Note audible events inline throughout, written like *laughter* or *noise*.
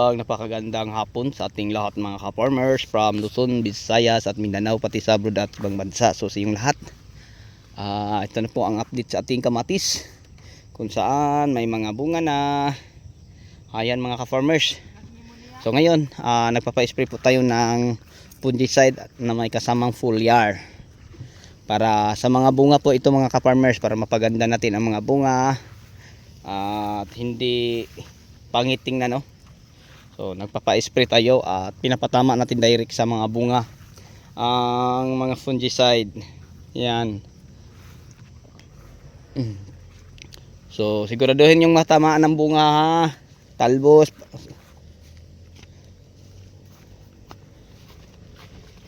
Ang napakagandang hapon sa ating lahat mga ka-farmers from Luzon, Visayas at Mindanao pati sa abroad at ibang bansa. So sa inyong lahat, ah, ito na po ang update sa ating kamatis kung saan may mga bunga na. Ayan mga ka-farmers. So ngayon, ah, nagpapa-spray po tayo ng fungicide na may kasamang foliar. Para sa mga bunga po ito mga ka-farmers para mapaganda natin ang mga bunga at hindi pangiting na no. So nagpapa-spray tayo at pinapatama natin direct sa mga bunga ang mga fungicide. Yan. *clears throat* So siguraduhin yung matamaan ng bunga ha. Talbos.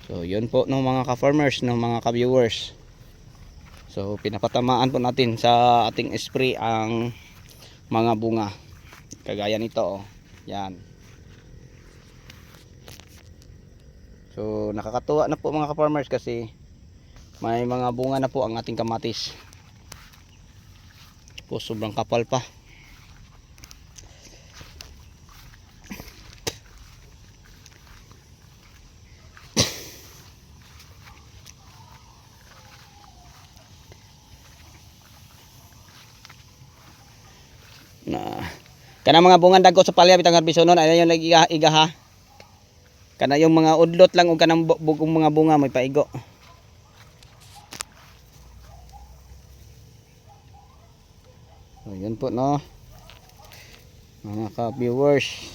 So yun po ng mga ka-farmers, ng mga ka-viewers. So pinapatamaan po natin sa ating spray ang mga bunga. Kagaya nito oh. Yan. So nakakatuwa na po mga ka-farmers kasi may mga bunga na po ang ating kamatis. Po sobrang kapal pa. na kana mga bungan dagko sa palya bitang harbisonon ay yung iga, iga ha kana yung mga udlot lang ug kanang bu- bugong mga bunga may paigo. So yun po no? Mga ka-viewers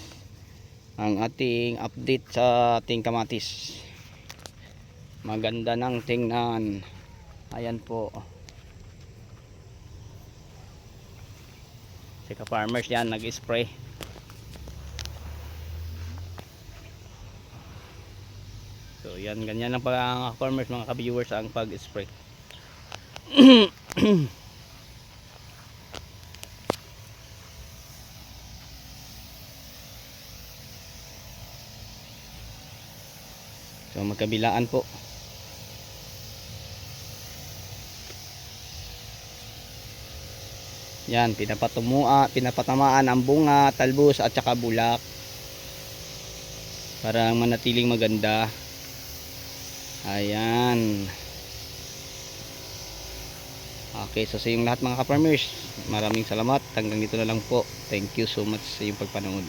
ang ating update sa ating kamatis. Maganda ng tingnan. Ayan po. Si ka-farmers yan nag-spray so yan ganyan lang pag ang farmers mga ka-viewers ang pag-spray *clears throat* so magkabilaan po Yan, pinapatumua, pinapatamaan ang bunga, talbos at saka bulak. Para manatiling maganda. Ayan. Okay, so sa yung lahat mga ka-farmers, maraming salamat. Hanggang dito na lang po. Thank you so much sa iyong pagpanood.